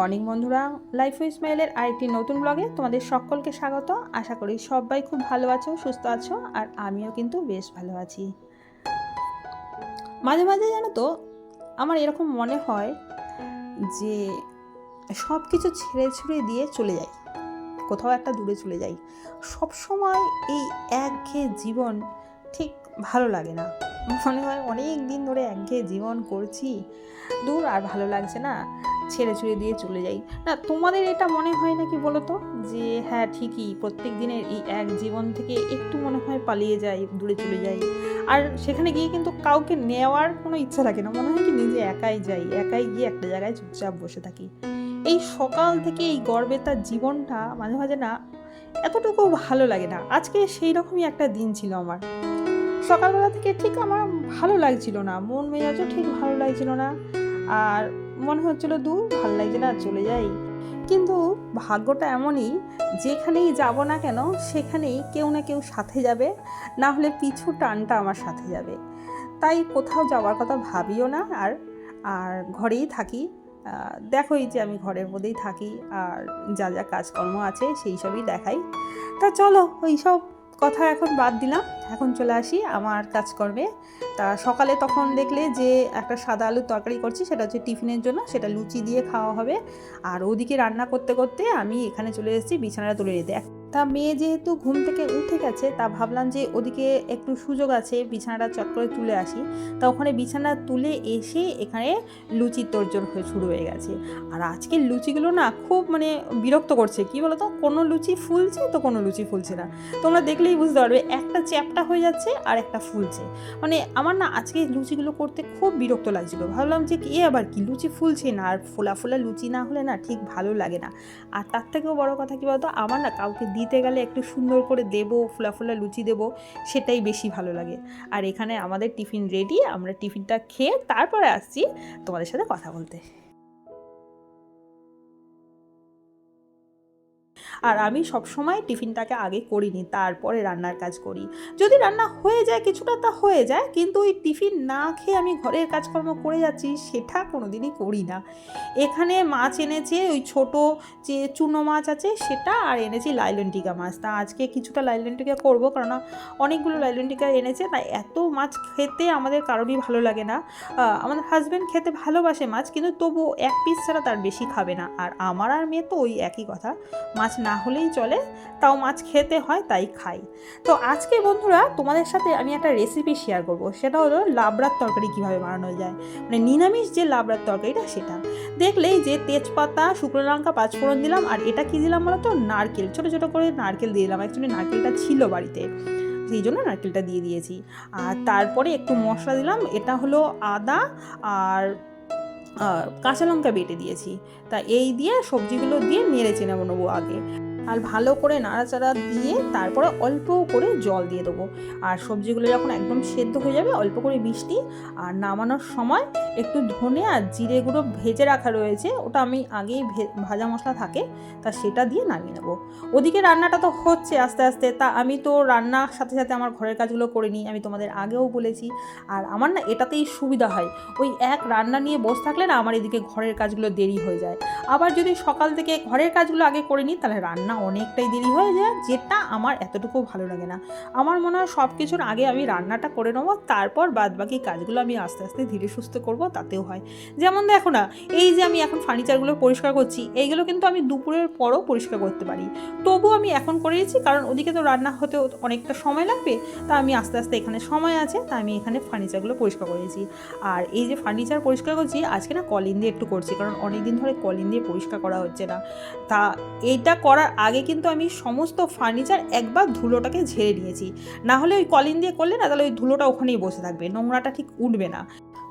Morning বন্ধুরা life ইসমাইলের আরেকটি নতুন ব্লগে তোমাদের সকলকে স্বাগত। আশা করি সবাই খুব ভালো আছো, সুস্থ আছো, আর আমিও কিন্তু বেশ ভালো আছি। মাঝে মাঝে জানো তো, আমার এরকম মনে হয় যে সব কিছু ছেড়ে ছুড়ে দিয়ে চলে যাই, কোথাও একটা দূরে চলে যাই। সব সময় এই একঘেয়ে জীবন ঠিক ভালো লাগে না। মনে হয় অনেক দিন ধরে একঘেয়ে জীবন করছি, দূর আর ভালো লাগছে না। ছেড়ে ছুড়ে দিয়ে চলে যাই। না, তোমাদের এটা মনে হয় নাকি বলো তো যে হ্যাঁ ঠিকই, প্রত্যেক দিনের এই এক জীবন থেকে একটু মনে হয় পালিয়ে যাই, দূরে চলে যাই। আর সেখানে গিয়ে কিন্তু কাউকে নেওয়ার কোনো ইচ্ছা থাকে না। মনে হয় কি নিজে একাই যাই, একাই গিয়ে একটা জায়গায় চুপচাপ বসে থাকি। এই সকাল থেকে এই গর্বের তার জীবনটা মাঝে মাঝে না এতটুকু ভালো লাগে না। আজকে সেই রকমই একটা দিন ছিল আমার। সকালবেলা থেকে ঠিক আমার ভালো লাগছিল না। মন মেজাজও ঠিক ভালো লাগছিল না। আর মনে হচ্ছিল, দূর, ভালো লাগছে না, চলে যাই। কিন্তু ভাগ্যটা এমনই, যেখানেই যাব না কেন, সেখানেই কেউ না কেউ সাথে যাবে, না হলে পিছু টানটা আমার সাথে যাবে। তাই কোথাও যাওয়ার কথা ভাবিও না, আর আর ঘরেই থাকি। দেখোই যে আমি ঘরের মধ্যেই থাকি, আর যা যা কাজকর্ম আছে, সেই সবই দেখাই। তা চলো ওই সব কথা এখন বাদ দিলাম। এখন চলে আসি আমার কাজকর্মে তা সকালে তখন দেখলে যে একটা সাদা আলুর তরকারি করছি, সেটা হচ্ছে টিফিনের জন্য, সেটা লুচি দিয়ে খাওয়া হবে। আর ওদিকে রান্না করতে করতে আমি এখানে চলে এসেছি বিছানাটা তুলে নিতে। তা মেয়ে যেহেতু ঘুম থেকে উঠে গেছে, তা ভাবলাম যে ওদিকে একটু সুযোগ আছে, বিছানাটা চট করে তুলে আসি। তা ওখানে বিছানা তুলে এসে এখানে লুচির তোরজোর হয়ে শুরু হয়ে গেছে। আর আজকের লুচিগুলো না খুব মানে বিরক্ত করছে। কি বলতো? কোনো লুচি ফুলছে তো কোনো লুচি ফুলছে না। তোমরা দেখলেই বুঝতে পারবে, একটা চ্যাপটা হয়ে যাচ্ছে আর একটা ফুলছে। মানে আমার না আজকে লুচিগুলো করতে খুব বিরক্ত লাগছিল। ভাবলাম যে কি আবার কি লুচি ফুলছে না? আর ফোলা ফোলা লুচি না হলে না ঠিক ভালো লাগে না। আর তার থেকেও বড় কথা কী বলতো? আমার না কাউকে দিতে গেলে একটু সুন্দর করে দেবো, ফুলা ফুলা লুচি দেবো, সেটাই বেশি ভালো লাগে। আর এখানে আমাদের টিফিন রেডি আমরা টিফিনটা খেয়ে তারপরে আসছি তোমাদের সাথে কথা বলতে। আর আমি সবসময় টিফিনটাকে আগে করিনি, তারপরে রান্নার কাজ করি। যদি রান্না হয়ে যায়, কিছুটা তা হয়ে যায়, কিন্তু ওই টিফিন না খেয়ে আমি ঘরের কাজকর্ম করে যাচ্ছি, সেটা কোনো দিনই করি না। এখানে মাছ এনেছে, ওই ছোট যে চুনো মাছ আছে, সেটা আর এনেছি লাইলনটিকা মাছ। তা আজকে কিছুটা লাইলনটিকা করব কারণ অনেকগুলো লাইলনটিকা এনেছে, তাই এত মাছ খেতে আমাদের কারোরই ভালো লাগে না। আমাদের হাজব্যান্ড খেতে ভালোবাসে মাছ, কিন্তু তবু এক পিস ছাড়া তার বেশি খাবে না। আর আমার আর মেয়ে তো ওই একই কথা, মাছ না হলেই চলে, তাও মাছ খেতে হয় তাই খাই। তো আজকে বন্ধুরা তোমাদের সাথে আমি একটা রেসিপি শেয়ার করব, সেটা হলো লাবড়ার তরকারি কীভাবে বানানো যায়। মানে নিরামিষ যে লাবড়ার তরকারিটা সেটা। দেখলেই যে তেজপাতা, শুকনো লঙ্কা, পাঁচফোড়ন দিলাম, আর এটা কী দিলাম বলো তো নারকেল, ছোটো ছোটো করে নারকেল দিয়ে দিলাম। অ্যাকচুয়ালি নারকেলটা ছিল বাড়িতে, সেই জন্য নারকেলটা দিয়ে দিয়েছি। আর তারপরে একটু মশলা দিলাম, এটা হলো আদা আর কাঁচা লঙ্কা বেটে দিয়েছি। তা এই দিয়ে সবজিগুলো দিয়ে নেড়ে চেনে নেব আগে। আর ভালো করে নাড়াচাড়া দিয়ে তারপরে অল্প করে জল দিয়ে দেবো। আর সবজিগুলো যখন একদম সেদ্ধ হয়ে যাবে, অল্প করে মিষ্টি, আর নামানোর সময় একটু ধনে আর জিরে গুঁড়ো ভেজে রাখা রয়েছে, ওটা আমি আগেই ভাজা মশলা থাকে, তা সেটা দিয়ে নামিয়ে নেব। ওদিকে রান্নাটা তো হচ্ছে আস্তে আস্তে, তা আমি তো রান্নার সাথে সাথে আমার ঘরের কাজগুলো করে নিই, আমি তোমাদের আগেও বলেছি। আর আমার না এটাতেই সুবিধা হয়, ওই এক রান্না নিয়ে বসে থাকলে না আমার এদিকে ঘরের কাজগুলো দেরি হয়ে যায়। আবার যদি সকাল থেকে ঘরের কাজগুলো আগে করে নিই, তাহলে রান্না অনেকটাই দেরি হয়ে যায়, যেটা আমার এতটুকু ভালো লাগে না। আমার মনে হয় সব কিছুর আগে আমি রান্নাটা করে নেব, তারপর বাদ বাকি কাজগুলো আমি আস্তে আস্তে ধীরে সুস্থ করব তাতেও হয়। যেমন দেখো না, এই যে আমি এখন ফার্নিচারগুলো পরিষ্কার করছি, এইগুলো কিন্তু আমি দুপুরের পরও পরিষ্কার করতে পারি। তবু আমি এখন করে দিচ্ছি কারণ ওদিকে তো রান্না হতে অনেকটা সময় লাগবে, তা আমি আস্তে আস্তে এখানে সময় আছে, তা আমি এখানে ফার্নিচারগুলো পরিষ্কার করেছি। আর এই যে ফার্নিচার পরিষ্কার করছি, আজকে না কলিন দিয়ে একটু করছি, কারণ অনেক দিন ধরে কলিন দিয়ে পরিষ্কার করা হচ্ছে না। তা এইটা করার আগে কিন্তু আমি সমস্ত ফার্নিচার একবার ধুলোটাকে ঝেড়ে নিয়েছি। না হলে ওই কলিন দিয়ে করলে না, তাহলে ওই ধুলোটা ওখানেই বসে থাকবে, নোংরাটা ঠিক উঠবে না।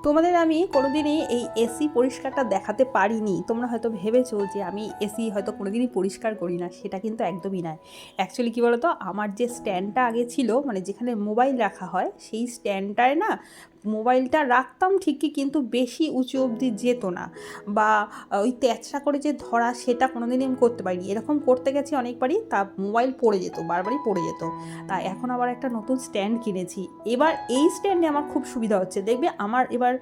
তোমাদের আমি কোনোদিনই এই এসি পরিষ্কারটা দেখাতে পারিনি। তোমরা হয়তো ভেবেছো যে আমি এসি হয়তো কোনোদিনই পরিষ্কার করি না, সেটা কিন্তু একদমই নয়। অ্যাকচুয়ালি কী বলতো? আমার যে স্ট্যান্ডটা আগে ছিল মানে যেখানে মোবাইল রাখা হয়, সেই স্ট্যান্ডটায় না মোবাইলটা রাখতাম ঠিকই কিন্তু বেশি উঁচু অবধি যেত না। বা ওই তেচড়া করে যে ধরা সেটা কোনোদিনই আমি করতে পারিনি। এরকম করতে গেছি অনেকবারই তা মোবাইল পড়ে যেত বারবারই পড়ে যেত। তা এখন আবার একটা নতুন স্ট্যান্ড কিনেছি। এবার এই স্ট্যান্ডে আমার খুব সুবিধা হচ্ছে। দেখবে আমার এবার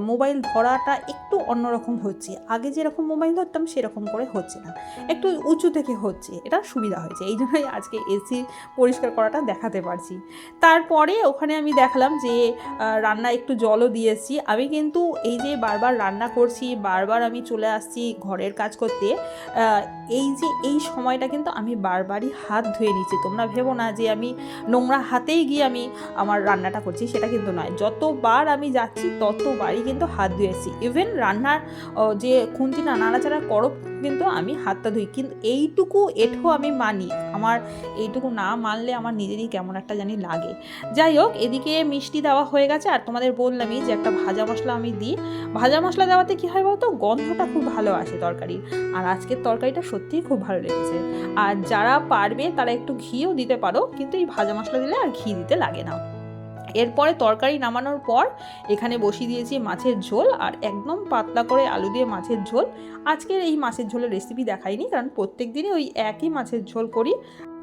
মোবাইল ধরাটা একটু অন্যরকম হচ্ছে। আগে যেরকম মোবাইল ধরতাম সেরকম করে হচ্ছে না। একটু উঁচু থেকে হচ্ছে। এটা সুবিধা হয়েছে। এই জন্যই আজকে এসি পরিষ্কার করাটা দেখাতে পারছি। তারপরে ওখানে আমি দেখলাম যে আহ, রান্না একটু জলও দিয়েছি। আমি কিন্তু এই যে বারবার রান্না করছি, বারবার আমি চলে আসছি ঘরের কাজ করতে এই যে এই সময়টা কিন্তু আমি বারবারই হাত ধুয়ে নিচ্ছি। তোমরা ভেবো না যে আমি নোংরা হাতেই গিয়ে আমি আমার রান্নাটা করছি, সেটা কিন্তু নয়। যতবার আমি যাচ্ছি, ততবারই কিন্তু হাত ধুয়েছি। ইভেন রান্নার যে খুন্তি না, নাড়াচাড়া করো কিন্তু আমি হাতটা ধুই। কিন্তু এইটুকু এঠো আমি মানি। আমার এইটুকু না মানলে আমার নিজেরই কেমন একটা জানি লাগে। যাই হোক, এদিকে মিষ্টি দেওয়া হয়ে গেছে। আর তোমাদের বললামই যে একটা ভাজা মশলা আমি দিই। ভাজা মশলা দেওয়াতে কী হয় বলতো? গন্ধটা খুব ভালো আসে তরকারির। আর আজকের তরকারিটা সত্যিই খুব ভালো লেগেছে। আর যারা পারবে তারা একটু ঘিও দিতে পারো। কিন্তু এই ভাজা মশলা দিলে আর ঘি দিতে লাগে না। এরপরে তরকারি নামানোর পর এখানে বসিয়ে দিয়েছি মাছের ঝোল আর একদম পাতলা করে আলু দিয়ে মাছের ঝোল। আজকের এই মাছের ঝোলের রেসিপি দেখাইনি, কারণ প্রত্যেক দিনই ওই একই মাছের ঝোল করি।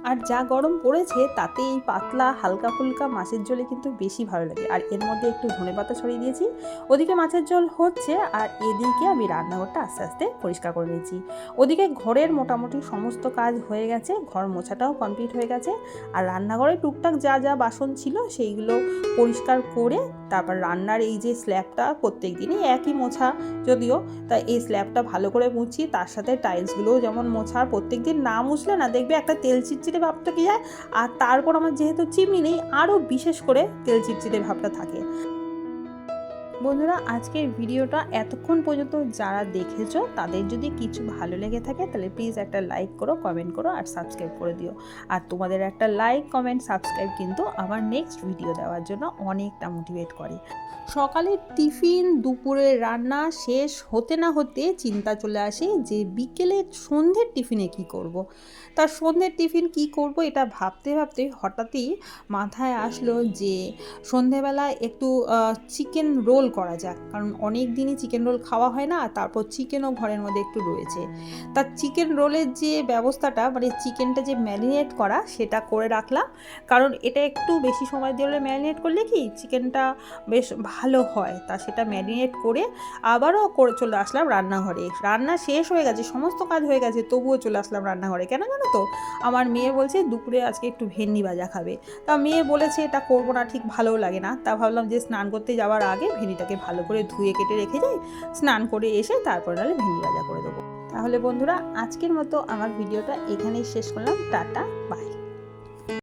আর যা গরম পড়েছে তাতে এই পাতলা, হালকা ফুলকা মাছের ঝোলে কিন্তু বেশি ভালো লাগে। আর এর মধ্যে একটু ধনে পাতা ছড়িয়ে দিয়েছি। ওদিকে মাছের ঝোল হচ্ছে আর এদিকে আমি রান্নাঘরটা আস্তে আস্তে পরিষ্কার করে নিয়েছি। ওদিকে ঘরের মোটামুটি সমস্ত কাজ হয়ে গেছে, ঘর মোছাটাও কমপ্লিট হয়ে গেছে। আর রান্নাঘরে টুকটাক যা যা বাসন ছিল সেইগুলো পরিষ্কার করে তারপর রান্নার এই যে স্ল্যাবটা প্রত্যেক দিনই একই মোছা যদিও, তাই এই স্ল্যাবটা ভালো করে মুছি তার সাথে টাইলসগুলোও যেমন মোছার প্রত্যেক দিন না মুছলে না দেখবে একটা তেল চিটচিটে ভাবটা কি যায়? আর তারপর আমার যেহেতু চিমনি নেই, আরও বিশেষ করে তেল চিটচিটে ভাবটা থাকে। বন্ধুরা, আজকের ভিডিওটা এতক্ষণ পর্যন্ত যারা দেখেছ, তাদের যদি কিছু ভালো লেগে থাকে, তাহলে প্লিজ একটা লাইক করো কমেন্ট করো আর সাবস্ক্রাইব করে দিও আর তোমাদের একটা লাইক কমেন্ট সাবস্ক্রাইব কিন্তু আমার নেক্সট ভিডিও দেওয়ার জন্য অনেকটা মোটিভেট করে সকালের টিফিন দুপুরের রান্না শেষ হতে না হতে চিন্তা চলে আসে যে বিকেলে সন্ধ্যের টিফিনে কি করব। তার সন্ধ্যের টিফিন কি করব এটা ভাবতে ভাবতে হঠাৎই মাথায় আসলো যে সন্ধেবেলায় একটু চিকেন রোল করা যাক। কারণ অনেক দিনই চিকেন রোল খাওয়া হয় না, তারপর চিকেনও ঘরের মধ্যে একটু রয়েছে। তার চিকেন রোলের যে ব্যবস্থাটা মানে চিকেনটা যে ম্যারিনেট করা, সেটা করে রাখলাম। কারণ এটা একটু বেশি সময় দিয়ে ম্যারিনেট করলে কি চিকেনটা বেশ ভালো হয়। তা সেটা ম্যারিনেট করে আবারও করে চলে আসলাম রান্নাঘরে। রান্না শেষ হয়ে গেছে, সমস্ত কাজ হয়ে গেছে, তবুও চলে আসলাম রান্নাঘরে। কেন জানো তো? আমার মেয়ে বলছে, দুপুরে আজকে একটু ভেন্ডি ভাজা খাবে। তা মেয়ে বলেছে, এটা করব না, ঠিক ভালোও লাগে না। তা ভাবলাম যে স্নান করতে যাওয়ার আগে ভেন্ডিটাকে ভালো করে ধুয়ে কেটে রেখে যাই স্নান করে এসে তারপর নাহলে ভেন্ডি ভাজা করে দেবো। তাহলে বন্ধুরা, আজকের মতো আমার ভিডিওটা এখানেই শেষ করলাম। Tata bye